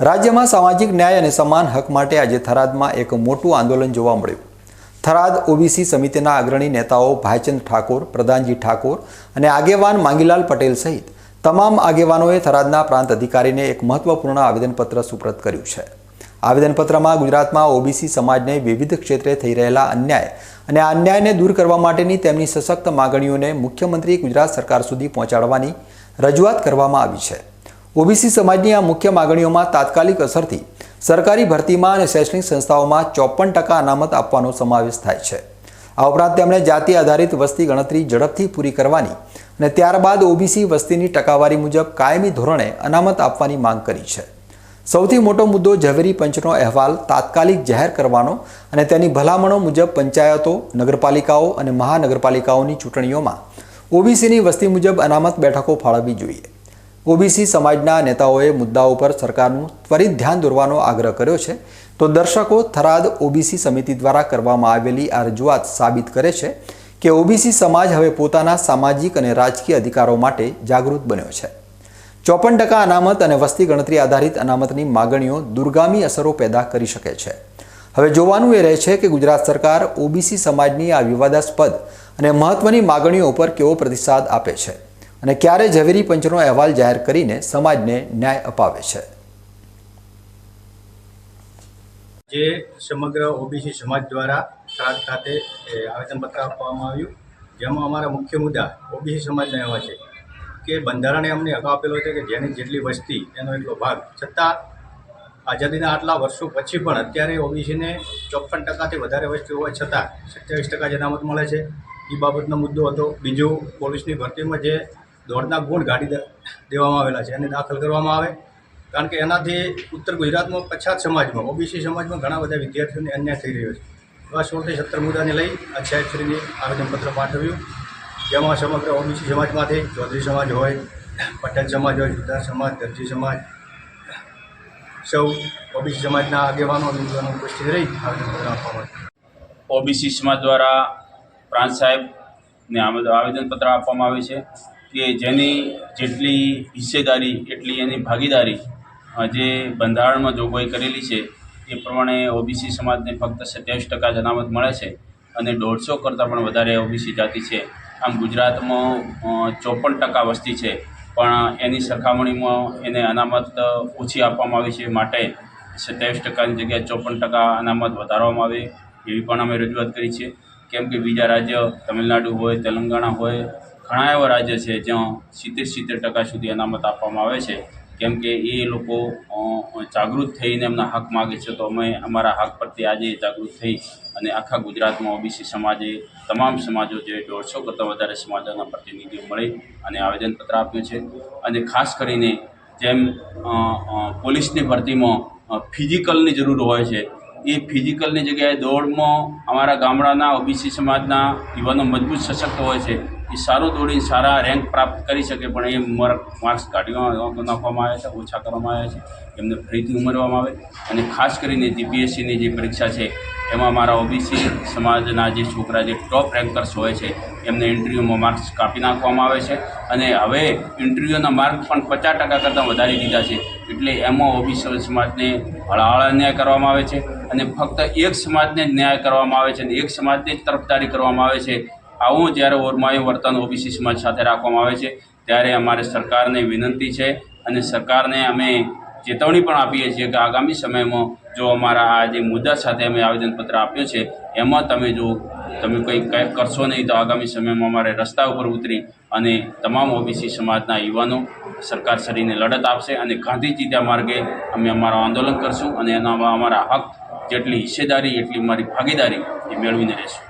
રાજ્યમાં સામાજિક ન્યાય અને સમાન હક માટે આજે થરાદમાં એક મોટું આંદોલન જોવા મળ્યું. થરાદ ઓબીસી સમિતિના અગ્રણી નેતાઓ ભાઈચંદ ઠાકોર, પ્રધાનજી ઠાકોર અને આગેવાન માંગીલાલ પટેલ સહિત તમામ આગેવાનોએ થરાદના પ્રાંત અધિકારીને એક મહત્વપૂર્ણ આવેદનપત્ર સુપ્રત કર્યું છે. આવેદનપત્રમાં ગુજરાતમાં ઓબીસી સમાજને વિવિધ ક્ષેત્રે થઈ રહેલા અન્યાય અને આ અન્યાયને દૂર કરવા માટેની તેમની સશક્ત માગણીઓને મુખ્યમંત્રી ગુજરાત સરકાર સુધી પહોંચાડવાની રજૂઆત કરવામાં આવી છે. ઓબીસી સમાજની આ મુખ્ય માગણીઓમાં તાત્કાલિક અસરથી સરકારી ભરતીમાં અને શૈક્ષણિક સંસ્થાઓમાં ચોપન ટકા અનામત આપવાનો સમાવેશ થાય છે. આ ઉપરાંત તેમણે જાતિ આધારિત વસ્તી ગણતરી ઝડપથી પૂરી કરવાની અને ત્યારબાદ ઓબીસી વસ્તીની ટકાવારી મુજબ કાયમી ધોરણે અનામત આપવાની માંગ કરી છે. સૌથી મોટો મુદ્દો ઝવેરી પંચનો અહેવાલ તાત્કાલિક જાહેર કરવાનો અને તેની ભલામણો મુજબ પંચાયતો, નગરપાલિકાઓ અને મહાનગરપાલિકાઓની ચૂંટણીઓમાં ઓબીસીની વસ્તી મુજબ અનામત બેઠકો ફાળવવી જોઈએ. ઓબીસી સમાજના નેતાઓએ મુદ્દાઓ પર સરકારનું ત્વરિત ધ્યાન દોરવાનો આગ્રહ કર્યો છે. તો દર્શકો થરાદ ઓબીસી સમિતિ દ્વારા કરવામાં આવેલી આ રજૂઆત સાબિત કરે છે કે ઓબીસી સમાજ હવે પોતાના સામાજિક અને રાજકીય અધિકારો માટે જાગૃત બન્યો છે. ચોપન ટકા અનામત અને વસ્તી ગણતરી આધારિત અનામતની માગણીઓ દુર્ગામી અસરો પેદા કરી શકે છે. હવે જોવાનું એ રહે છે કે ગુજરાત સરકાર ઓબીસી સમાજની આ વિવાદાસ્પદ અને મહત્વની માગણીઓ ઉપર કેવો પ્રતિસાદ આપે છે. અને ક્યારે ઝવેરી પંચનો અહેવાલ જાહેર કરીને સમાજને ન્યાય અપાવે છે. જે સમગ્ર ઓબીસી સમાજ દ્વારા સાત ખાતે આવેદનપત્ર આપવામાં આવ્યું. જેમાં અમારા મુખ્ય મુદ્દા ઓબીસી સમાજના એવા છે કે બંધારણે અમને હક આપેલો છે કે જેની જેટલી વસ્તી એનો એટલો ભાગ. છતાં આઝાદીના આટલા વર્ષો પછી પણ અત્યારે ઓબીસીને ચોપન ટકાથી વધારે વસ્તી હોવા છતાં સત્યાવીસ ટકા જનામત મળે છે. એ બાબતનો મુદ્દો હતો. બીજું પોલીસની ભરતીમાં જે દોડના ગુણ ગાડી દેવામાં આવેલા છે એને દાખલ કરવામાં આવે. કારણ કે એનાથી ઉત્તર ગુજરાતમાં પછાત સમાજમાં ઓબીસી સમાજમાં ઘણા બધા વિદ્યાર્થીઓને અન્યાય થઈ રહ્યો છે. એવા સોળથી સત્તર મુદ્દાને લઈ આ સાહેબશ્રીને આવેદનપત્ર પાઠવ્યું. જેમાં સમગ્ર ઓબીસી સમાજમાંથી ચૌધરી સમાજ હોય, પટેલ સમાજ હોય જુદા સમાજ, દરજી સમાજ, સૌ ઓબીસી સમાજના આગેવાનો અને ઉપસ્થિત રહી આવેદનપત્ર આપવામાં આવ્યું. ઓબીસી સમાજ દ્વારા પ્રાંત સાહેબને આવેદ- આવેદનપત્ર આપવામાં આવે છે. કે જેની જેટલી હિસ્સેદારી, એટલી એની ભાગીદારી જે બંધારણમાં જોગવાઈ કરેલી છે, એ પ્રમાણે ઓબીસી સમાજને ફક્ત સત્યાવીસ ટકા જ અનામત મળે છે અને દોઢસો કરતાં પણ વધારે ઓબીસી જાતિ છે. આમ ગુજરાતમાં ચોપન ટકા વસ્તી છે, પણ એની સરખામણીમાં એને અનામત ઓછી આપવામાં આવી છે માટે સત્યાવીસ ટકાની જગ્યાએ ચોપન ટકા અનામત વધારવામાં આવે એવી પણ અમે રજૂઆત કરી છે. કેમ કે બીજા રાજ્ય, તમિલનાડુ હોય, તેલંગાણા હોય ઘણા એવા રાજ્ય છે જ્યાં સિત્તેર સિત્તેર ટકા સુધી અનામત આપવામાં આવે છે. કેમ કે એ લોકો જાગૃત થઈને એમના હક માગે છે. તો અમે અમારા હક પ્રત્યે આજે જાગૃત થઈ અને આખા ગુજરાતમાં ઓબીસી સમાજે, તમામ સમાજો જે દોઢસો કરતાં વધારે સમાજોના પ્રતિનિધિઓ મળી અને આવેદનપત્ર આપ્યું છે. અને ખાસ કરીને જેમ પોલીસની ભરતીમાં ફિઝિકલની જરૂર હોય છે, એ ફિઝિકલની જગ્યાએ દોડમાં અમારા ગામડાના ઓબીસી સમાજના યુવાનો મજબૂત સશક્ત હોય છે. એ સારું દોડી, સારા રેન્ક પ્રાપ્ત કરી શકે, પણ એ માર્ક્સ કાઢી નાખવામાં આવે છે, ઓછા કરવામાં આવે છે, એમને ફરીથી ઉમેરવામાં આવે. અને ખાસ કરીને જીપીએસસીની જે પરીક્ષા છે, એમાં મારા ઓબીસી સમાજના જે છોકરા જે ટોપ રેન્કર્સ હોય છે, એમને ઇન્ટરવ્યૂમાં માર્ક્સ કાપી નાખવામાં આવે છે. અને હવે ઇન્ટરવ્યૂના માર્ક પણ પચાસ ટકા કરતાં વધારી દીધા છે, એટલે એમાં ઓબીસી સમાજને હળાહળ અન્યાય કરવામાં આવે છે. અને ફક્ત એક સમાજને જ ન્યાય કરવામાં આવે છે, અને એક સમાજને જ તરફદારી કરવામાં આવે છે આવું જ્યારે ઓરમાયું વર્તન ઓબીસી સમાજ સાથે રાખવામાં આવે છે, ત્યારે અમારે સરકારને વિનંતી છે અને સરકારને અમે ચેતવણી પણ આપીએ છીએ કે આગામી સમયમાં જો અમારા આ જે મુદ્દા સાથે અમે આવેદનપત્ર આપ્યો છે, એમાં તમે જો તમે કંઈ કંઈક કરશો નહીં, તો આગામી સમયમાં અમારે રસ્તા ઉપર ઉતરી અને તમામ ઓબીસી સમાજના યુવાનો સરકાર શરીને લડત આપશે અને ગાંધીજીના માર્ગે અમે અમારું આંદોલન કરશું અને એનામાં અમારા હક જેટલી હિસ્સેદારી, એટલી મારી ભાગીદારી એ મેળવીને રહેશું.